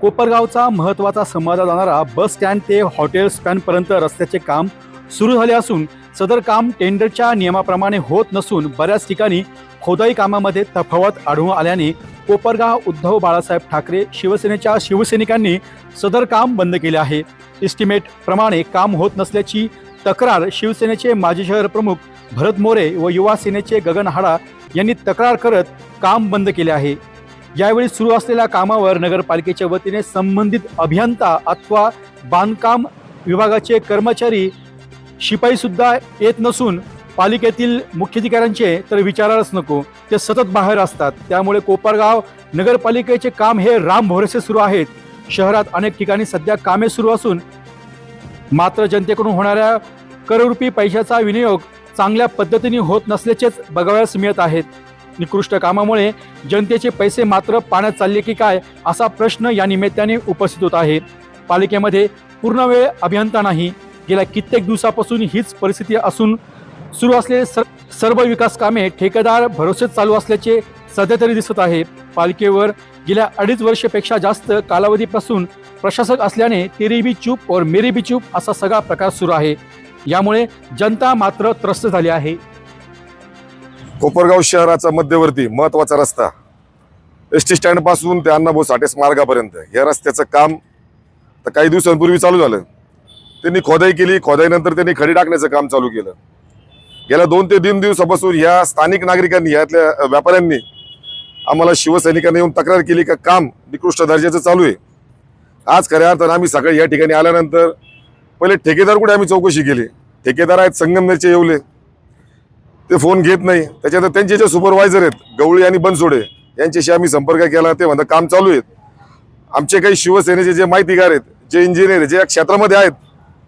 कोपरगावचा महत्त्वाचा समजला जाणारा बस स्टँड ते हॉटेल स्टँडपर्यंत रस्त्याचे काम सुरू झाले असून सदर काम टेंडरच्या नियमाप्रमाणे होत नसून बऱ्याच ठिकाणी खोदाई कामामध्ये तफावत आढळून आल्याने कोपरगाव उद्धव बाळासाहेब ठाकरे शिवसेनेच्या शिवसैनिकांनी सदर काम बंद केले आहे. इस्टिमेट प्रमाणे काम होत नसल्याची तक्रार शिवसेनेचे माजी शहर प्रमुख भरत मोरे व युवा सेनेचे गगन हाडा यांनी तक्रार करत काम बंद केले आहे. यावेळी सुरू असलेल्या कामावर नगरपालिकेच्या वतीने संबंधित अभियंता अथवा बांधकाम विभागाचे कर्मचारी शिपाई सुद्धा येत नसून पालिकेतील मुख्याधिकाऱ्यांचे तर विचारायलाच नको. ते सतत बाहेर असतात. त्यामुळे कोपरगाव नगरपालिकेचे काम हे राम भोरसे सुरू आहेत. शहरात अनेक ठिकाणी सध्या कामे सुरू असून मात्र जनतेकडून होणाऱ्या कररूपी पैशाचा विनियोग चांगल्या पद्धतीने होत नसल्याचेच बघावयास मिळत आहेत. निकृष्ट कामामुळे जनतेचे पैसे मात्र पाण्यात चालले की काय असा प्रश्न या निमित्ताने उपस्थित होत आहे. पालिकेमध्ये पूर्ण वेळ अभियंता नाही. गेल्या कित्येक दिवसापासून हीच परिस्थिती असून सुरू असलेले सर सर्व विकास कामे ठेकेदार भरोसेत चालू असल्याचे सध्या तरी दिसत आहे. पालिकेवर गेल्या अडीच वर्षापेक्षा जास्त कालावधीपासून प्रशासक असल्याने तेरी बी चूप और मेरी बी चूप असा सगळा प्रकार सुरू आहे. यामुळे जनता मात्र त्रस्त झाली आहे. कोपरगाव शहराचा मध्यवर्ती महत्त्वाचा रस्ता. एस टी स्टँडपासून ते अण्णाभाऊ साठे स्मारकापर्यंत या रस्त्याचं काम तर काही दिवसांपूर्वी चालू झालं. त्यांनी खोदाई केली. खोदाईनंतर त्यांनी खडी टाकण्याचं काम चालू केलं. गेल्या दोन ते तीन दिवसापासून या स्थानिक नागरिकांनी यातल्या व्यापाऱ्यांनी आम्हाला शिवसैनिकांनी येऊन तक्रार केली का काम निकृष्ट दर्जाचं चालू आहे. आज खऱ्या अर्थानं आम्ही सकाळी या ठिकाणी आल्यानंतर पहिले ठेकेदार कुठे आम्ही चौकशी केली. ठेकेदार आहेत संगमनेरचे येवले. ते फोन घेत नाही. त्याच्यात त्यांचे जे सुपरवायझर आहेत गवळी आणि बनसोडे यांच्याशी आम्ही संपर्क केला. ते म्हणतात काम चालू आहेत. आमचे काही शिवसेनेचे जे माहितीगार आहेत जे इंजिनियर जे या क्षेत्रामध्ये आहेत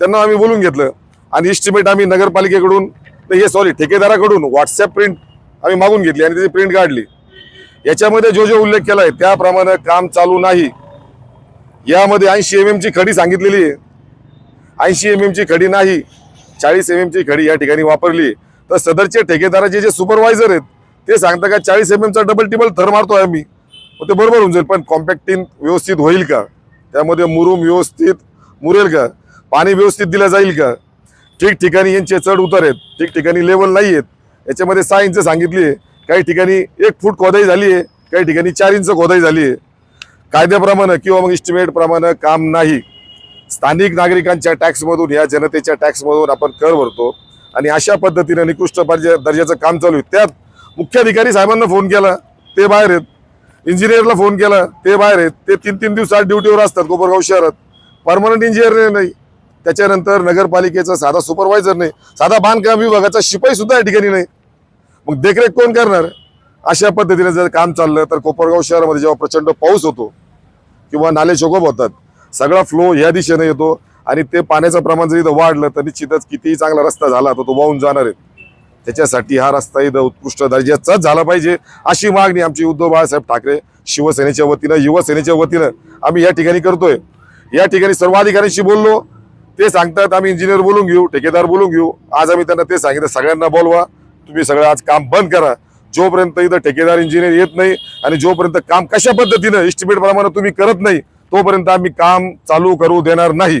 त्यांना आम्ही बोलून घेतलं. आणि इस्टिमेट आम्ही नगरपालिकेकडून हे सॉरी ठेकेदाराकडून व्हॉट्सअप प्रिंट आम्ही मागून घेतली आणि त्याची प्रिंट काढली. याच्यामध्ये जो जो उल्लेख केला आहे त्याप्रमाणे काम चालू नाही. यामध्ये ऐंशी एम ची खडी सांगितलेली आहे. ऐंशी एम ची खडी नाही. चाळीस एम ची खडी या ठिकाणी वापरली तर सदरचे ठेकेदाराचे जे सुपरवायझर आहेत ते सांगतात का चाळीस एम एमचा डबल टिबल थर मारतोय आम्ही. मग ते बरोबर होऊन जाईल. पण कॉम्पॅक्टिंग व्यवस्थित होईल का? त्यामध्ये मुरूम व्यवस्थित मुरेल का? पाणी व्यवस्थित दिलं जाईल का? ठिकठिकाणी यांचे चढ उतार आहेत. ठिकठिकाणी लेवल नाही आहेत. याच्यामध्ये सहा इंच सांगितली आहे. काही ठिकाणी एक फूट खोदाई झाली आहे. काही ठिकाणी चार इंच खोदाई झाली आहे. कायद्याप्रमाणे किंवा मग इस्टिमेटप्रमाणे काम नाही. स्थानिक नागरिकांच्या टॅक्समधून या जनतेच्या टॅक्समधून आपण कर भरतो. आणि अशा पद्धतीने निकृष्ट दर्जाचं काम चालू आहे. त्यात मुख्याधिकारी साहेबांना फोन केला ते बाहेर आहेत. इंजिनियरला फोन केला ते बाहेर आहेत. ते तीन तीन दिवसात ड्युटीवर असतात कोपरगाव शहरात. परमनंट इंजिनियर नाही. त्याच्यानंतर नगरपालिकेचा साधा सुपरवायझर नाही. साधा बांधकाम विभागाचा शिपाई सुद्धा या ठिकाणी नाही. मग देखरेख कोण करणार? अशा पद्धतीने जर काम चाललं तर कोपरगाव शहरामध्ये जेव्हा प्रचंड पाऊस होतो किंवा नाले चोकोप होतात सगळा फ्लो या दिशेने येतो. आणि ते पाण्याचं प्रमाण जर इथं वाढलं तर निश्चितच कितीही चांगला रस्ता झाला तर तो वाहून जाणार आहे. त्याच्यासाठी हा रस्ता इथं उत्कृष्ट दर्जाचाच झाला पाहिजे अशी मागणी आमची उद्धव बाळासाहेब ठाकरे शिवसेनेच्या वतीनं युवसेनेच्या वतीनं आम्ही या ठिकाणी करतोय. या ठिकाणी सर्व अधिकाऱ्यांशी बोललो ते सांगतात आम्ही इंजिनियर बोलून घेऊ ठेकेदार बोलून घेऊ. आज आम्ही त्यांना ते सांगितलं सगळ्यांना बोलवा. तुम्ही सगळं आज काम बंद करा. जोपर्यंत इथं ठेकेदार इंजिनियर येत नाही आणि जोपर्यंत काम कशा पद्धतीनं इस्टिमेट प्रमाणे तुम्ही करत नाही तोपर्यंत आम्ही काम चालू करू देणार नाही.